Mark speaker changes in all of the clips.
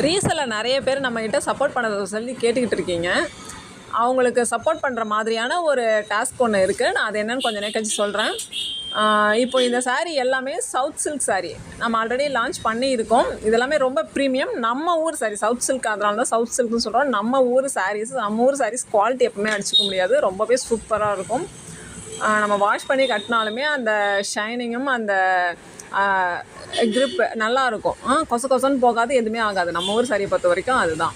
Speaker 1: ரீசெல்லில் நிறைய பேர் நம்மக்கிட்ட சப்போர்ட் பண்ணதை சொல்லி கேட்டுக்கிட்டு இருக்கீங்க. அவங்களுக்கு சப்போர்ட் பண்ணுற மாதிரியான ஒரு டாஸ்க் ஒன்று இருக்குது நான் அது என்னென்னு கொஞ்சம் நேரம் கழிச்சு சொல்கிறேன் இப்போ இந்த சாரீ எல்லாமே சவுத் சில்க் சாரீ நம்ம ஆல்ரெடி லான்ச் பண்ணியிருக்கோம். இதெல்லாமே ரொம்ப ப்ரீமியம் நம்ம ஊர் saree சவுத் சில்க் அதனால தான் சவுத் சில்க்னு சொல்கிறோம் நம்ம ஊர் சாரீஸ் நம்ம ஊர் சாரீஸ் குவாலிட்டி எப்பவுமே அடிச்சுக்க முடியாது. ரொம்பவே சூப்பராக இருக்கும். நம்ம வாஷ் பண்ணி கட்டினாலுமே அந்த ஷைனிங்கும் அந்த க்ரிப் நல்லாயிருக்கும் கொச கொசன்னு போகாது எதுவுமே ஆகாது. நம்ம ஊர் சரியை பொறுத்த வரைக்கும் அதுதான்.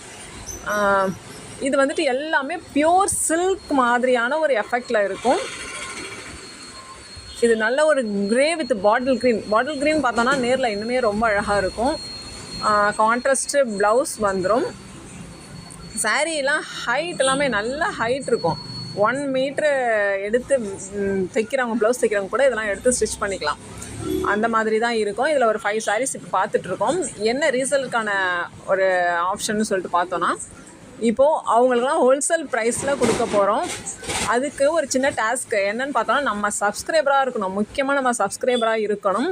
Speaker 1: இது வந்துட்டு எல்லாமே பியோர் சில்க் மாதிரியான ஒரு எஃபெக்டில் இருக்கும். இது நல்ல ஒரு grey with bottle green bottle green பார்த்தோன்னா நேரில் இன்னுமே ரொம்ப அழகாக இருக்கும். கான்ட்ராஸ்ட்டு ப்ளவுஸ் வந்துடும் சாரீலாம் ஹைட் எல்லாமே நல்ல ஹைட் இருக்கும். ஒன் மீட்ரு எடுத்து தைக்கிறவங்க ப்ளவுஸ் தைக்கிறவங்க கூட இதெல்லாம் எடுத்து ஸ்டிச் பண்ணிக்கலாம். அந்த மாதிரி தான் இருக்கும். இதில் ஒரு ஃபைவ் சாரீஸ் இப்போ பார்த்துட்ருக்கோம் என்ன ரீசல்க்கான ஒரு ஆப்ஷன்னு சொல்லிட்டு பார்த்தோன்னா இப்போது அவங்களுக்குலாம் ஹோல்சேல் ப்ரைஸில் கொடுக்க போகிறோம் அதுக்கு ஒரு சின்ன டாஸ்க்கு என்னன்னு பார்த்தோன்னா நம்ம சப்ஸ்கிரைபராக இருக்கணும். முக்கியமாக நம்ம சப்ஸ்கிரைபராக இருக்கணும்.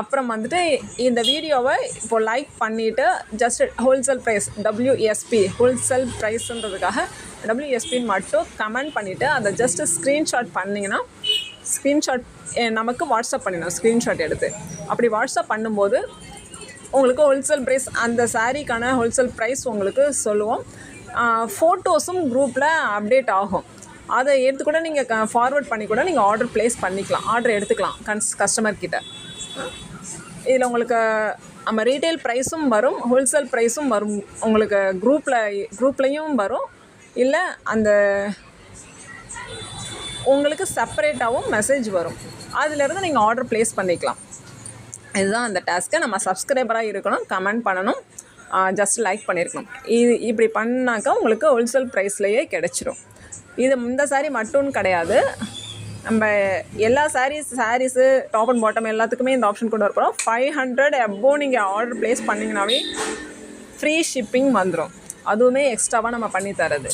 Speaker 1: அப்புறம் வந்துட்டு இந்த வீடியோவை இப்போது லைக் பண்ணிவிட்டு just wholesale price WSP wholesale ப்ரைஸ்ன்றதுக்காக டபிள்யூஎஸ்பின்னு மட்டும் கமெண்ட் பண்ணிவிட்டு அதை ஜஸ்ட்டு ஸ்க்ரீன்ஷாட் பண்ணிங்கன்னா ஸ்க்ரீன்ஷாட் நமக்கு வாட்ஸ்அப் பண்ணிடணும். ஸ்க்ரீன்ஷாட் எடுத்து. அப்படி வாட்ஸ்அப் பண்ணும்போது உங்களுக்கு ஹோல்சேல் ப்ரைஸ் அந்த சாரீக்கான ஹோல்சேல் ப்ரைஸ் உங்களுக்கு சொல்லுவோம். ஃபோட்டோஸும் குரூப்பில் அப்டேட் ஆகும். அதை எடுத்து கூட நீங்கள் ஃபார்வர்ட் பண்ணி கூட நீங்கள் ஆர்டர் ப்ளேஸ் பண்ணிக்கலாம். ஆர்டர் எடுத்துக்கலாம் கன்ஸ் கஸ்டமர் கிட்ட. இதில் உங்களுக்கு நம்ம ரீட்டைல் ப்ரைஸும் வரும் ஹோல்சேல் ப்ரைஸும் வரும். உங்களுக்கு குரூப்பில் குரூப்லேயும் வரும். இல்லை அந்த உங்களுக்கு செப்பரேட்டாகவும் மெசேஜ் வரும். அதிலேருந்து நீங்கள் ஆர்டர் ப்ளேஸ் பண்ணிக்கலாம். இதுதான் அந்த டாஸ்க்கு நம்ம சப்ஸ்கிரைபராக இருக்கணும் கமெண்ட் பண்ணணும் ஜஸ்ட் லைக் பண்ணியிருக்கணும் இது இப்படி பண்ணாக்கா உங்களுக்கு ஹோல்சேல் ப்ரைஸ்லேயே கிடச்சிரும். இது இந்த சாரீ மட்டும் கிடையாது. நம்ம எல்லா sarees sarees top and bottom எல்லாத்துக்குமே இந்த ஆப்ஷன் கொண்டு வரப்போகிறோம் ஃபைவ் ஹண்ட்ரட் எபோ நீங்கள் ஆர்டர் ப்ளேஸ் பண்ணிங்கனாவே ஃப்ரீ ஷிப்பிங் வந்துடும் அதுவுமே எக்ஸ்ட்ராவாக நம்ம பண்ணி தரது.